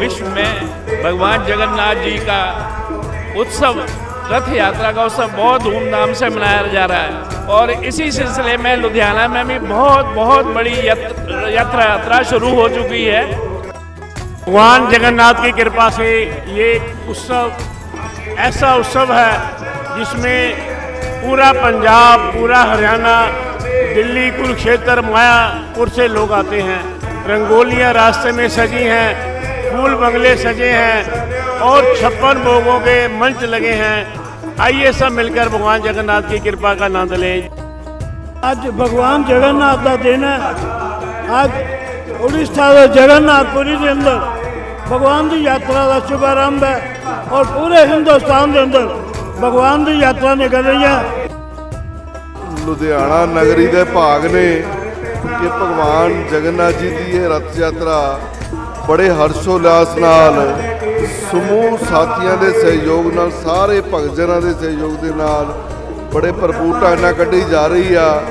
विश्व में भगवान जगन्नाथ जी का उत्सव रथ यात्रा का उत्सव बहुत धूमधाम से मनाया जा रहा है। और इसी सिलसिले में लुधियाना में भी बहुत बहुत बड़ी यत- यात्रा यात्रा शुरू हो चुकी है। भगवान जगन्नाथ की कृपा से ये उत्सव, ऐसा उत्सव है जिसमें पूरा पंजाब, पूरा हरियाणा, दिल्ली, कुरुक्षेत्र, मायापुर से लोग आते हैं। रंगोलियाँ रास्ते में सजी हैं। फूल बंगले सजे हैं और छप्पन भोगों के मंच लगे हैं आइए सब मिलकर भगवान जगन्नाथ की कृपा का आनंद लें ਅੱਜ ਭਗਵਾਨ ਜਗਨਨਾਥ ਦਾ ਦਿਨ ਹੈ ਅੱਜ ਉੜੀਸਾ ਦੇ ਜਗਨਨਾਥਪੁਰੀ ਦੇ ਅੰਦਰ ਭਗਵਾਨ ਦੀ ਯਾਤਰਾ ਦਾ ਸ਼ੁਭਾਰੰਭ ਹੈ ਔਰ ਪੂਰੇ ਹਿੰਦੁਸਤਾਨ ਦੇ ਅੰਦਰ ਭਗਵਾਨ ਦੀ ਯਾਤਰਾ ਨਿਕਲ ਰਹੀ ਹੈ ਲੁਧਿਆਣਾ ਨਗਰੀ ਦੇ ਭਾਗ ਨੇ ਕਿ ਭਗਵਾਨ ਜਗਨਨਾਥ ਜੀ ਦੀ ਇਹ ਰਥ ਯਾਤਰਾ ਬੜੇ ਹਰਸ਼ੋਲਾਸ ਨਾਲ, ਸਮੂਹ ਸਾਥੀਆਂ ਦੇ ਸਹਿਯੋਗ ਨਾਲ, ਸਾਰੇ ਭਗਤ ਜਨਾਂ ਦੇ ਸਹਿਯੋਗ ਦੇ ਨਾਲ ਬੜੇ ਭਰਪੂਰ ਢੰਗ ਨਾਲ ਕੱਢੀ ਜਾ ਰਹੀ ਆ।